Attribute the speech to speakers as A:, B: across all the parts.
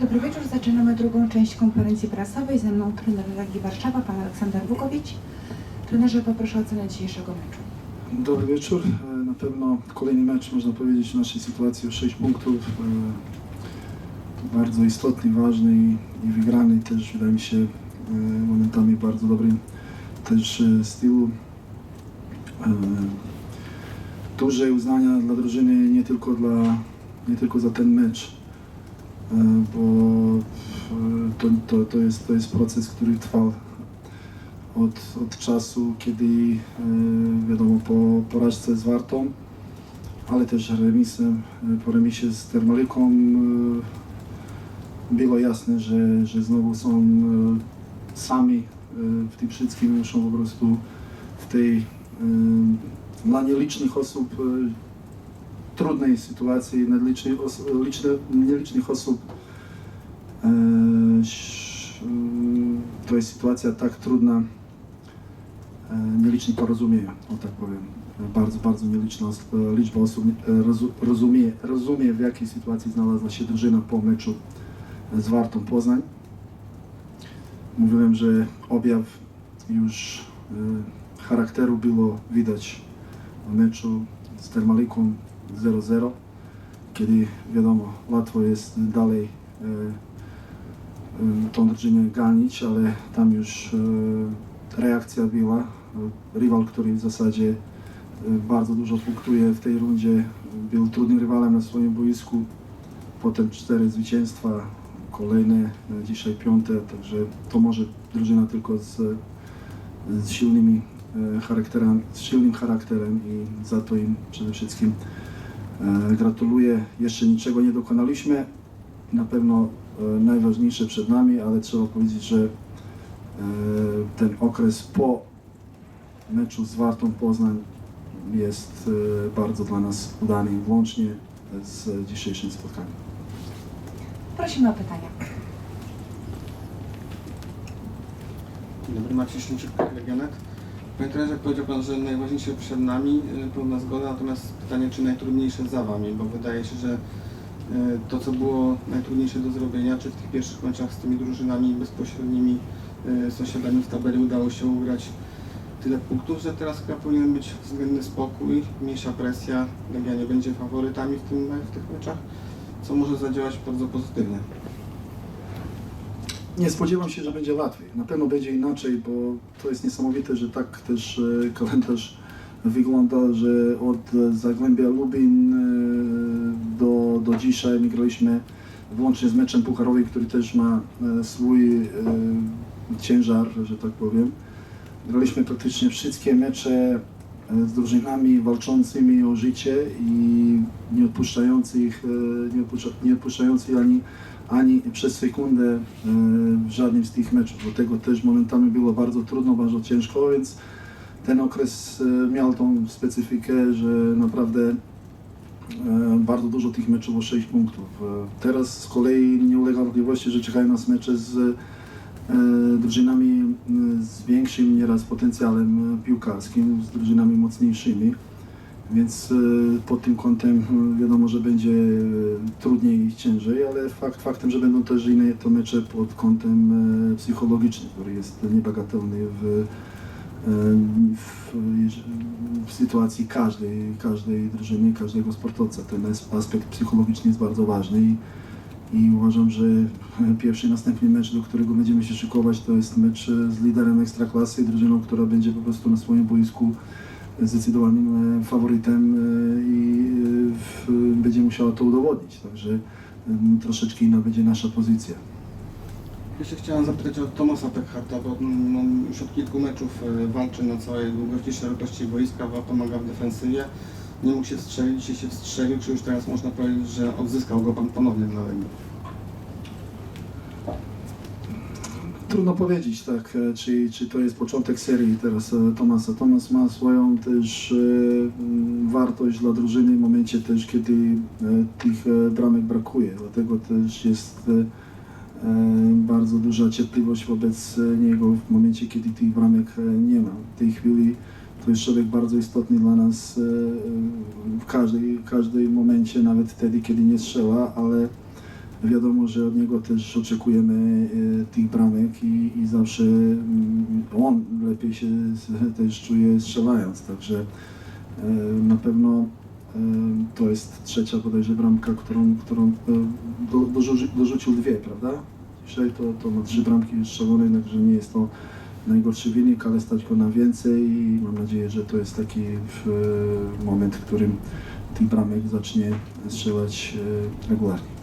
A: Dobry wieczór. Zaczynamy drugą część konferencji prasowej. Ze mną trener Legii Warszawa, pan Aleksander Wukowicz. Trenerze, poproszę o ocenę dzisiejszego meczu.
B: Dobry wieczór. Na pewno kolejny mecz, można powiedzieć, w naszej sytuacji o 6 punktów. E, Bardzo istotny, ważny i, wygrany też, wydaje mi się, e, momentami bardzo dobrym też stylu. E, Duże uznania dla drużyny nie tylko, dla, nie tylko za ten mecz, bo e, to, to, to, jest, to jest proces, który trwał od, od czasu, kiedy e, wiadomo po porażce z Wartą, ale też remisem, po remisie z Termaliką e, było jasne, że, że znowu są sami w tym wszystkim, muszą po prostu w tej dla nielicznych osób trudnej sytuacji, nielicznych osób e, to jest sytuacja tak trudna, e, nieliczni porozumieją, o tak powiem. Bardzo, bardzo nieliczna liczba osób rozu- rozumie, rozumie, w jakiej sytuacji znalazła się drużyna po meczu z Wartą Poznań. Mówiłem, że objaw już e, charakteru było widać w meczu z Termaliką 0-0, kiedy wiadomo, łatwo jest dalej e, e, tą drużynę ganić, ale tam już e, reakcja była. Rywal, który w zasadzie bardzo dużo punktuje w tej rundzie, był trudnym rywalem na swoim boisku. Potem cztery zwycięstwa, kolejne, dzisiaj piąte, także to może drużyna tylko z, z silnymi charakterem, z silnym charakterem i za to im przede wszystkim gratuluję. Jeszcze niczego nie dokonaliśmy. Na pewno e, najważniejsze przed nami, ale trzeba powiedzieć, że e, ten okres po meczu z Wartą Poznań jest e, bardzo dla nas udany, włącznie z dzisiejszym spotkaniem.
A: Prosimy o pytania.
C: Dzień dobry, Maciej Szymczyk, Legionet. Panie trenerze, powiedział Pan, że najważniejsze przed nami, y, pełna zgoda, natomiast pytanie, czy najtrudniejsze za Wami, bo wydaje się, że y, to, co było najtrudniejsze do zrobienia, czy w tych pierwszych meczach z tymi drużynami bezpośrednimi y, sąsiadami w tabeli udało się ugrać tyle punktów, że teraz chyba powinien być względny spokój, mniejsza presja, Legia nie będzie faworytami w, tym, w tych meczach, co może zadziałać bardzo pozytywnie.
B: Nie spodziewam się, że będzie łatwiej. Na pewno będzie inaczej, bo to jest niesamowite, że tak też e, kalendarz wygląda, że od Zagłębia Lubin e, do, do dzisiaj my graliśmy włącznie z meczem pucharowy, który też ma e, swój ciężar, że tak powiem. Graliśmy praktycznie wszystkie mecze z drużynami walczącymi o życie i nie odpuszczających, e, nie, odpuszcza, nie odpuszczających ani ani przez sekundę e, w żadnym z tych meczów. Do tego też momentami było bardzo trudno, bardzo ciężko, więc ten okres e, miał tą specyfikę, że naprawdę bardzo dużo tych meczów o 6 punktów. Teraz z kolei nie ulega wątpliwości, że czekają nas mecze z drużynami z większym nieraz potencjałem piłkarskim, z drużynami mocniejszymi. Więc e, pod tym kątem e, wiadomo, że będzie e, trudniej i ciężej, ale fakt faktem, że będą też inne to mecze pod kątem psychologicznym, który jest niebagatelny w, w, w sytuacji każdej, każdej drużyny, każdego sportowca. Ten as- aspekt psychologiczny jest bardzo ważny i, i uważam, że pierwszy następny mecz, do którego będziemy się szykować, to jest mecz z liderem Ekstraklasy, drużyną, która będzie po prostu na swoim boisku zdecydowanym e, faworytem e, i e, będzie musiała to udowodnić. Także troszeczkę inna będzie nasza pozycja.
C: Jeszcze chciałem zapytać o Tomasa Pekharta, bo mm, on już od kilku meczów walczy na całej długości, szerokości boiska, pomaga w defensywie. Nie mógł się strzelić, dzisiaj się wstrzelił, czy już teraz można powiedzieć, że odzyskał go Pan ponownie dla Legii?
B: Trudno powiedzieć, tak, e, czy, czy to jest początek serii teraz e, Tomasa. Tomas ma swoją też e, m, wartość dla drużyny w momencie też, kiedy tych bramek brakuje. Dlatego też jest bardzo duża cierpliwość wobec niego w momencie, kiedy tych bramek nie ma. W tej chwili to jest człowiek bardzo istotny dla nas w każdej, każdej momencie, nawet wtedy, kiedy nie strzela, ale wiadomo, że od niego też oczekujemy e, tych bramek i, i zawsze mm, on lepiej się też czuje strzelając, także e, na pewno e, to jest trzecia bodajże bramka, którą, którą do, dorzuci, dorzucił dwie, prawda? Dzisiaj to, to ma trzy bramki strzelone, także nie jest to najgorszy wynik, ale stać go na więcej i mam nadzieję, że to jest taki moment, w którym tych bramek zacznie strzelać regularnie.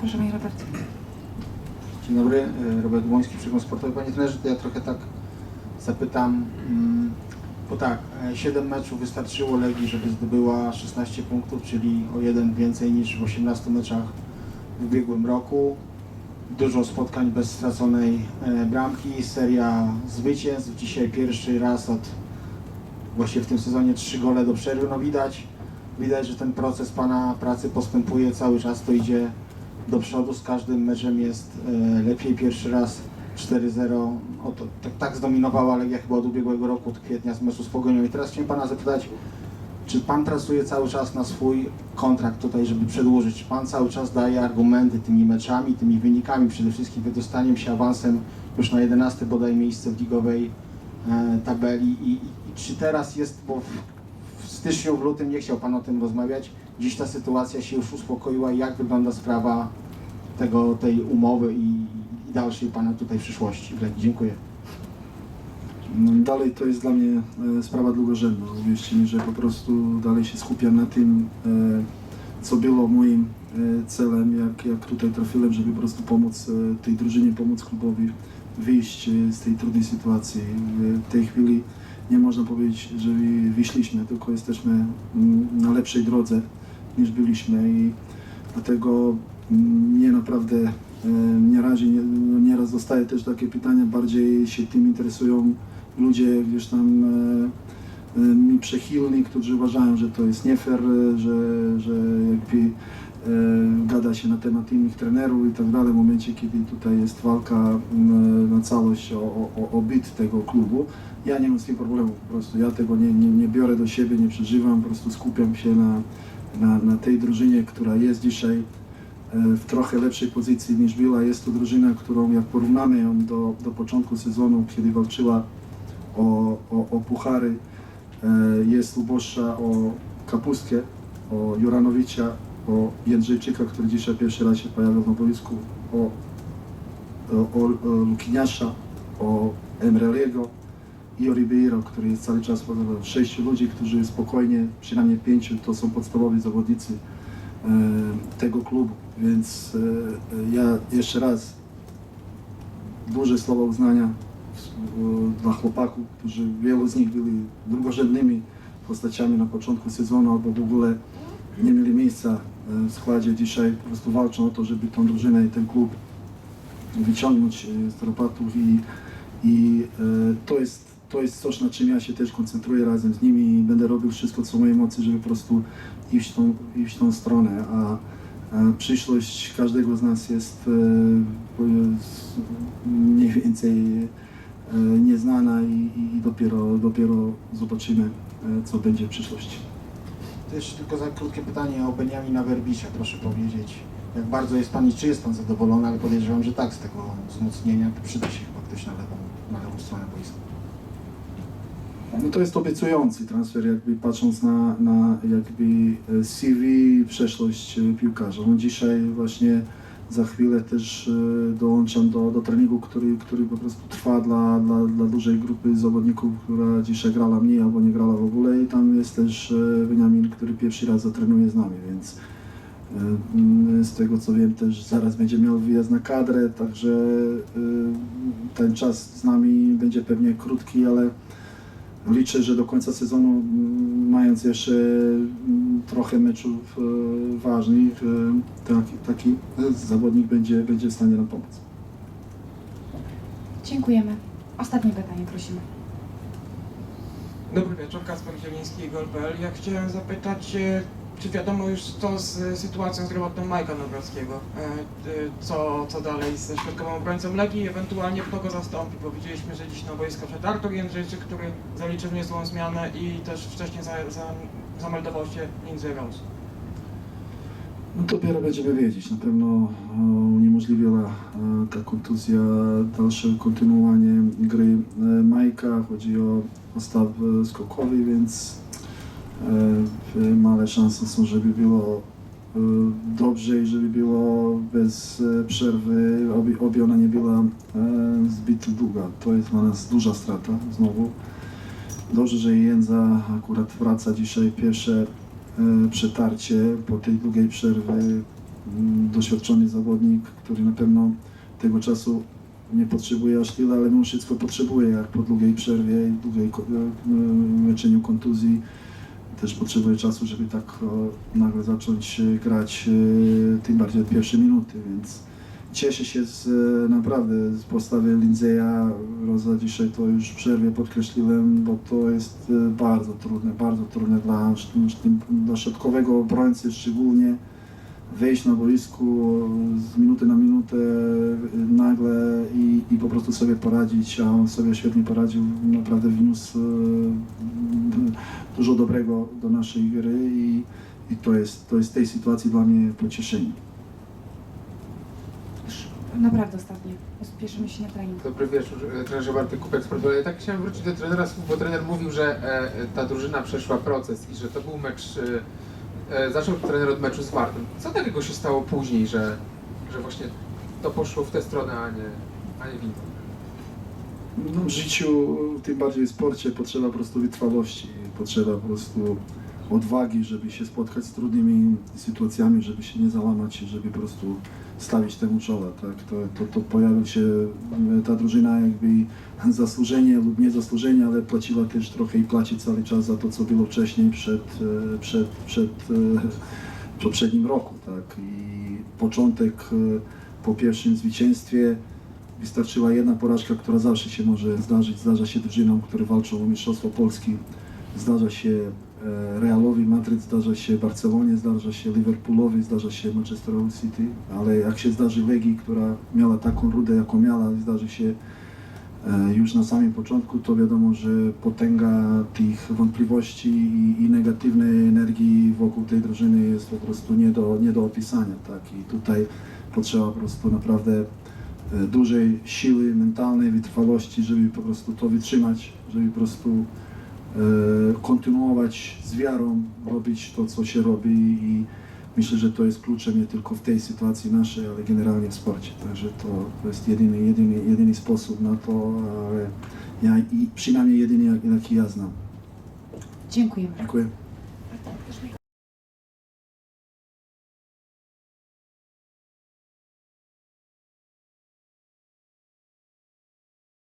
A: Proszę Panie Robercie.
D: Dzień dobry, e, Robert Błoński, Przegląd Sportowy. Panie trenerze, to ja trochę tak zapytam, mm, bo tak, 7 meczów wystarczyło Legii, żeby zdobyła 16 punktów, czyli o jeden więcej niż w 18 meczach w ubiegłym roku. Dużo spotkań bez straconej e, bramki, seria zwycięstw. Dzisiaj pierwszy raz od właśnie w tym sezonie trzy gole do przerwy. No widać, widać, że ten proces Pana pracy postępuje, cały czas to idzie do przodu, z każdym meczem jest e, lepiej. Pierwszy raz 4-0, oto, tak, tak zdominowała Legia chyba od ubiegłego roku, od kwietnia z meczu z Pogonią. I teraz chciałem Pana zapytać, czy Pan pracuje cały czas na swój kontrakt tutaj, żeby przedłużyć? Czy Pan cały czas daje argumenty tymi meczami, tymi wynikami, przede wszystkim wydostaniem się awansem już na 11 bodaj miejsce w ligowej e, tabeli I, i, i czy teraz jest, bo w, w styczniu, w lutym nie chciał Pan o tym rozmawiać, dziś ta sytuacja się już uspokoiła, jak wygląda sprawa tego, tej umowy i, i dalszej Pana tutaj przyszłości w Legii? Dziękuję.
B: No, Dalej to jest dla mnie e, sprawa drugorzędna. Uwierzcie mi, że po prostu dalej się skupiam na tym, e, co było moim e, celem, jak, jak tutaj trafiłem, żeby po prostu pomóc tej drużynie, pomóc klubowi wyjść z tej trudnej sytuacji. W tej chwili nie można powiedzieć, że wy- wyszliśmy, tylko jesteśmy mm, na lepszej drodze niż byliśmy i dlatego mnie naprawdę e, nie razi, nie, no nieraz dostaję też takie pytania, bardziej się tym interesują ludzie gdzieś tam e, e, mi przechylni, którzy uważają, że to jest nie fair, że, że jakby gada się na temat innych trenerów i tak dalej, w momencie kiedy tutaj jest walka na całość o, o, o byt tego klubu. Ja nie mam z tym problemu, po prostu ja tego nie, nie, nie biorę do siebie, nie przeżywam, po prostu skupiam się na, na, na tej drużynie, która jest dzisiaj e, w trochę lepszej pozycji niż była. Jest to drużyna, którą jak porównamy ją do, do początku sezonu, kiedy walczyła o, o, o puchary, e, jest uboższa o Kapustkę, o Juranowicza, o Jędrzejczyka, który dzisiaj pierwszy raz się pojawił na boisku, o, o, o Lukiniasza, o Emreliego i o Ribeiro, który jest cały czas podobno sześciu ludzi, którzy spokojnie, przynajmniej pięciu, to są podstawowi zawodnicy e, tego klubu. Więc e, ja jeszcze raz duże słowa uznania dla chłopaków, którzy wielu z nich byli drugorzędnymi postaciami na początku sezonu albo w ogóle nie mieli miejsca e, w składzie. Dzisiaj po prostu walczą o to, żeby tą drużynę i ten klub wyciągnąć z tropatów i, i to, jest, to jest coś, na czym ja się też koncentruję razem z nimi i będę robił wszystko, co w mojej mocy, żeby po prostu iść w tą, iść w tą stronę. A, a przyszłość każdego z nas jest e, mniej więcej e, nieznana i, i dopiero, dopiero zobaczymy, e, co będzie w przyszłości.
D: To jeszcze tylko za krótkie pytanie o Beniamina Werbicza, proszę powiedzieć. Jak bardzo jest Pan i czy jest Pan zadowolony, ale podejrzewam, że tak, z tego wzmocnienia przyda się chyba ktoś na lewą, na lewą stronę boiska.
B: No to jest obiecujący transfer, jakby patrząc na, na jakby e, CV, przeszłość e, piłkarza. On dzisiaj właśnie za chwilę też e, dołączam do, do treningu, który, który po prostu trwa dla, dla, dla dużej grupy zawodników, która dzisiaj grała mniej albo nie grała w ogóle i tam jest też Beniamin, który pierwszy raz zatrenuje z nami, więc z tego co wiem też zaraz będzie miał wyjazd na kadrę, także ten czas z nami będzie pewnie krótki, ale Liczę, że do końca sezonu, mm, mając jeszcze mm, trochę meczów e, ważnych, e, taki, taki zawodnik będzie, będzie w stanie nam pomóc.
A: Dziękujemy. Ostatnie pytanie prosimy.
E: Dobry wieczór, Kasper Zieliński, Gol.pl. Ja chciałem zapytać, e, czy wiadomo już co z sytuacją zdrowotną Majka Nowrockiego? E, e, Co, co dalej ze środkowym obrońcą Legii, ewentualnie kto go zastąpi? Bo widzieliśmy, że dziś na boisko wszedł Artur Jędrzejczyk, który zaliczył niezłą zmianę i też wcześniej za, za, zameldował się Lindsay Rose.
B: No dopiero będziemy wiedzieć. Na pewno e, uniemożliwiła ta kontuzja dalsze kontynuowanie gry Majka. Chodzi o postaw skokowy, więc małe szanse są, żeby było e, dobrze i żeby było bez e, przerwy, oby, oby ona nie była e, zbyt długa. To jest dla nas duża strata znowu. Dobrze, że Jędza akurat wraca dzisiaj pierwsze e, przetarcie po tej długiej przerwy. Mm, Doświadczony zawodnik, który na pewno tego czasu nie potrzebuje aż tyle, ale mimo wszystko potrzebuje, jak po długiej przerwie i długiej e, e, leczeniu kontuzji też potrzebuje czasu, żeby tak nagle zacząć e, grać, e, tym bardziej od pierwszej minuty, więc cieszę się z, e, naprawdę z postawy Lindzeya. Roza dzisiaj to już w przerwie podkreśliłem, bo to jest bardzo trudne, bardzo trudne dla, dla środkowego obrońcy szczególnie wejść na boisku z minuty na minutę nagle i, i po prostu sobie poradzić, a on sobie świetnie poradził, naprawdę wniósł dużo dobrego do naszej gry i, i to, jest, to jest w tej sytuacji dla mnie pocieszenie.
A: Naprawdę ostatnie. Pospieszymy się na trening.
F: Dobry wieczór, e, trenerze Bartek Kupek z Ja tak chciałem wrócić do trenera, bo trener mówił, że e, ta drużyna przeszła proces i że to był mecz, e, e, zaczął trener od meczu z Wartą. Co takiego się stało później, że, że właśnie to poszło w tę stronę, a nie, a nie w inną?
B: No, w życiu, tym bardziej w sporcie, potrzeba po prostu wytrwałości, potrzeba po prostu odwagi, żeby się spotkać z trudnymi sytuacjami, żeby się nie załamać, żeby po prostu stawić temu czoła. Tak? To, to, to pojawił się e, ta drużyna jakby zasłużenie lub niezasłużenie, ale płaciła też trochę i płaci cały czas za to, co było wcześniej przed, e, przed, przed e, poprzednim roku. Tak? I początek po pierwszym zwycięstwie Wystarczyła jedna porażka, która zawsze się może zdarzyć. Zdarza się drużynom, które walczą o Mistrzostwo Polski. Zdarza się e, Realowi Madryt, zdarza się Barcelonie, zdarza się Liverpoolowi, zdarza się Manchesterowi City, ale jak się zdarzy Legii, która miała taką rudę, jaką miała, zdarzy się e, już na samym początku, to wiadomo, że potęga tych wątpliwości i, i negatywnej energii wokół tej drużyny jest po prostu nie do, nie do opisania. Tak? I tutaj potrzeba po prostu naprawdę dużej siły mentalnej, wytrwałości, żeby po prostu to wytrzymać, żeby po prostu e, kontynuować z wiarą, robić to, co się robi i myślę, że to jest kluczem nie tylko w tej sytuacji naszej, ale generalnie w sporcie. Także to, to jest jedyny, jedyny, jedyny sposób na to, ale ja i przynajmniej jedyny, jaki ja znam.
A: Dziękujemy.
B: Dziękuję.